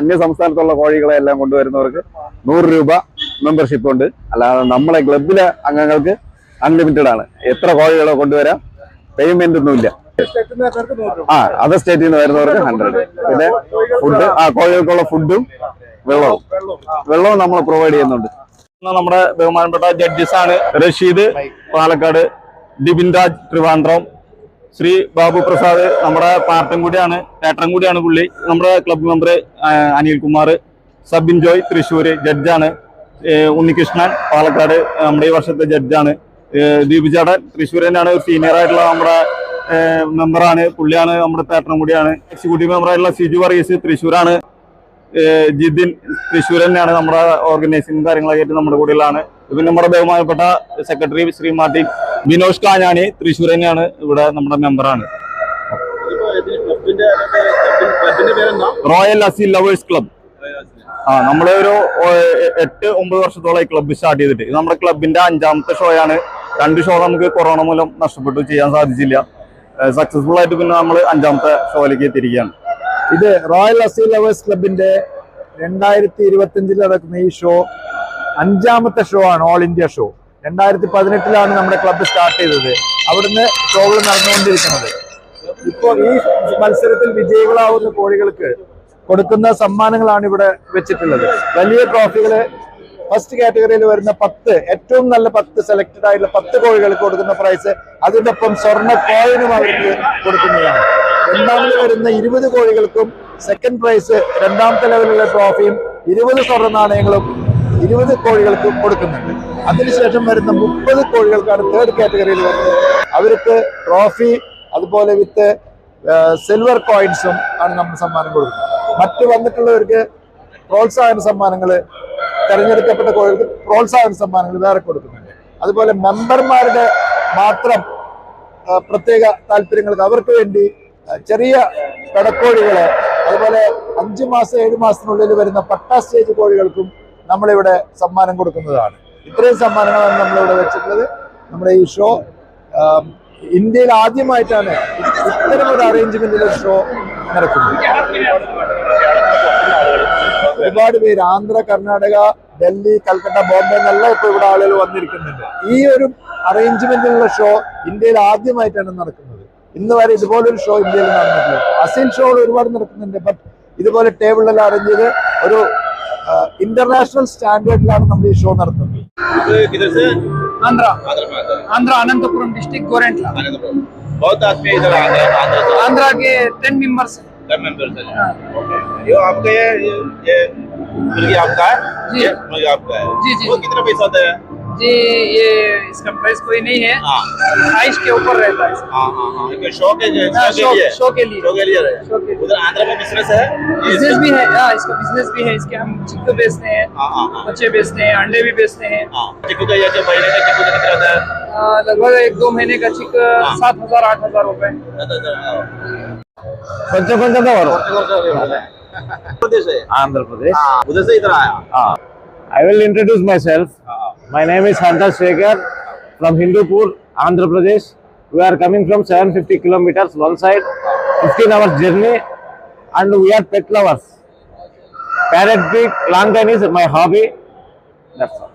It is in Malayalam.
അന്യ സംസ്ഥാനത്തുള്ള കോഴികളെ എല്ലാം കൊണ്ടുവരുന്നവർക്ക് നൂറ് രൂപ മെമ്പർഷിപ്പ് ഉണ്ട്. അല്ലാതെ നമ്മളെ ക്ലബിലെ അംഗങ്ങൾക്ക് അൺലിമിറ്റഡ് ആണ്. എത്ര കോഴികളെ കൊണ്ടുവരാം? പേയ്മെന്റ് ഒന്നുമില്ല ആ അതർ സ്റ്റേറ്റിൽ നിന്ന് വരുന്നവർക്ക് ഹൺഡ്രഡ് പിന്നെ ഫുഡ് ആ കോഴികൾക്കുള്ള ഫുഡും വെള്ളവും. വെള്ളവും നമ്മൾ പ്രൊവൈഡ് ചെയ്യുന്നുണ്ട്. നമ്മുടെ ബഹുമാനപ്പെട്ട ജഡ്ജസ് ആണ്. റഷീദ് പാലക്കാട് ഡിബിൻ രാജ് ട്രിവാൻഡ്രം ശ്രീ ബാബു പ്രസാദ് നമ്മുടെ പാർട്ടും കൂടിയാണ് ഏട്ടനും കൂടിയാണ് പുള്ളി. നമ്മുടെ ക്ലബ് മെമ്പർ അനിൽകുമാർ സബിൻ ജോയ് തൃശ്ശൂര് ജഡ്ജാണ്. ഉണ്ണികൃഷ്ണൻ പാലക്കാട് നമ്മുടെ ഈ വർഷത്തെ ജഡ്ജാണ്. ദീപ് ചേട്ടൻ തൃശ്ശൂർ തന്നെയാണ് സീനിയർ ആയിട്ടുള്ള നമ്മുടെ മെമ്പറാണ് പുള്ളിയാണ് നമ്മുടെ പേട്ടനും കൂടിയാണ്. എക്സിക്യൂട്ടീവ് മെമ്പറായിട്ടുള്ള സിജു വർഗീസ് തൃശ്ശൂരാണ്. ജിതിൻ തൃശ്ശൂർ തന്നെയാണ് നമ്മുടെ ഓർഗനൈസിംഗ് കാര്യങ്ങളൊക്കെ ആയിട്ട് നമ്മുടെ കൂടെയുള്ളതാണ്. പിന്നെ നമ്മുടെ ബഹുമാനപ്പെട്ട സെക്രട്ടറി ശ്രീ മാർട്ടിൻ ബിനോഷ് കാഞ്ഞാണി തൃശ്ശൂർ തന്നെയാണ് ഇവിടെ നമ്മുടെ മെമ്പറാണ് റോയൽ അസി ലവേഴ്സ് ക്ലബ് ആ നമ്മളെ ഒരു എട്ട് ഒമ്പത് വർഷത്തോളം ഈ ക്ലബ്ബ് സ്റ്റാർട്ട് ചെയ്തിട്ട്. ഇത് നമ്മുടെ ക്ലബിന്റെ അഞ്ചാമത്തെ ഷോ ആണ്. രണ്ട് ഷോ നമുക്ക് കൊറോണ മൂലം നഷ്ടപ്പെട്ടു ചെയ്യാൻ സാധിച്ചില്ല. സക്സസ്ഫുൾ ആയിട്ട് പിന്നെ നമ്മൾ അഞ്ചാമത്തെ ഷോയിലേക്ക് എത്തിയിരിക്കുകയാണ്. ഇത് റോയൽ അസി ലവേഴ്സ് ക്ലബിന്റെ രണ്ടായിരത്തി ഇരുപത്തിയഞ്ചിൽ നടക്കുന്ന ഈ ഷോ അഞ്ചാമത്തെ ഷോ ആണ് ഓൾ ഇന്ത്യ ഷോ രണ്ടായിരത്തി പതിനെട്ടിലാണ് നമ്മുടെ ക്ലബ്ബ് സ്റ്റാർട്ട് ചെയ്തത്. അവിടുന്ന് ഷോകൾ നടന്നുകൊണ്ടിരിക്കുന്നത്. ഇപ്പോൾ ഈ മത്സരത്തിൽ വിജയികളാവുന്ന കോഴികൾക്ക് കൊടുക്കുന്ന സമ്മാനങ്ങളാണ് ഇവിടെ വെച്ചിട്ടുള്ളത്. വലിയ ട്രോഫികൾ ഫസ്റ്റ് കാറ്റഗറിയിൽ വരുന്ന പത്ത് ഏറ്റവും നല്ല പത്ത് സെലക്ടഡ് ആയിട്ടുള്ള പത്ത് കോഴികൾക്ക് കൊടുക്കുന്ന പ്രൈസ് അതിനൊപ്പം സ്വർണ കോയിനും അവർക്ക് കൊടുക്കുന്നതാണ്. രണ്ടാമത് വരുന്ന ഇരുപത് കോഴികൾക്കും സെക്കൻഡ് പ്രൈസ് രണ്ടാമത്തെ ലെവലിലുള്ള ട്രോഫിയും ഇരുപത് സ്വർണ നാണയങ്ങളും ഇരുപത് കോഴികൾക്ക് കൊടുക്കുന്നുണ്ട്. അതിനുശേഷം വരുന്ന മുപ്പത് കോഴികൾക്കാണ് തേർഡ് കാറ്റഗറിയിൽ വരുന്നത്. അവർക്ക് ട്രോഫി അതുപോലെ വിത്ത് സിൽവർ കോയിൻസും ആണ് നമ്മൾ സമ്മാനം കൊടുക്കുന്നത്. മറ്റ് വന്നിട്ടുള്ളവർക്ക് പ്രോത്സാഹന സമ്മാനങ്ങൾ തെരഞ്ഞെടുക്കപ്പെട്ട കോഴികൾക്ക് പ്രോത്സാഹന സമ്മാനങ്ങൾ വേറെ കൊടുക്കുന്നുണ്ട്. അതുപോലെ മെമ്പർമാരുടെ മാത്രം പ്രത്യേക താല്പര്യങ്ങൾക്ക് അവർക്ക് വേണ്ടി ചെറിയ പെടക്കോഴികളെ അതുപോലെ അഞ്ചു മാസം ഏഴ് മാസത്തിനുള്ളിൽ വരുന്ന പട്ടാ സ്റ്റേജ് കോഴികൾക്കും നമ്മളിവിടെ സമ്മാനം കൊടുക്കുന്നതാണ്. ഇത്രയും സമ്മാനങ്ങളാണ് നമ്മളിവിടെ വെച്ചിട്ടുള്ളത്. നമ്മുടെ ഈ ഷോ ഇന്ത്യയിൽ ആദ്യമായിട്ടാണ് ഇത്തരം ഒരു അറേഞ്ച്മെന്റിൽ ഷോ നടക്കുന്നത്. ഒരുപാട് പേര് ആന്ധ്ര കർണാടക ഡൽഹി കൽക്കട്ട ബോംബെ എന്നെല്ലാം ഇപ്പൊ ഇവിടെ ആളുകൾ വന്നിരിക്കുന്നുണ്ട്. ഈ ഒരു അറേഞ്ച്മെന്റിലുള്ള ഷോ ഇന്ത്യയിൽ ആദ്യമായിട്ടാണ് നടക്കുന്നത്. ഇന്ന് വരെ ഇതുപോലൊരു ഷോ ഇന്ത്യയിൽ നടന്നിട്ടില്ല. അസീൽ ഷോകൾ ഒരുപാട് നടക്കുന്നുണ്ട്. ബട്ട് ഇതുപോലെ ടേബിളിൽ അറേഞ്ച് ചെയ്ത് ഒരു ഇന്റർനാഷണൽ സ്റ്റാൻഡേർഡിലാണ് നമ്മൾ ഈ ഷോ നടത്തുന്നത് किधर से आंध्रा आंध्र में आते हैं आंध्रा अनंतपुरम डिस्ट्रिक्ट गोरेंटला आनंदपुर बहुत आदमी इधर आंध्र आंध्र से आंध्रा के टेन मेंबर्स सब मेंबर से ओके ये आपका ये ये- ये मुर्गी आपका है जी। ये मुर्गी आपका है जी, जी, वो जी। कितना पैसा होता है जी ये इसका प्राइस कोई नहीं है। हाँ। प्राइस के ऊपर रहता है। हाँ, हाँ, शो के लिए शो के लिए। बिज़नेस है? बिज़नेस भी है इसका बिज़नेस भी है इसके हम चिक्कू बेचते हैं बच्चे बेचते हैं अंडे भी बेचते हैं। लगभग एक दो महीने का चिक सात हज़ार आठ हज़ार रूपए। पंच पंच आंध्र प्रदेश। उधर से इधर आया। I will introduce myself My name is Santosh Shekhar from Hindupur, Andhra Pradesh. We are coming from 750 kilometers one side, 15 hours journey, and we are pet lovers. Parrot long tennis is my hobby. That's all.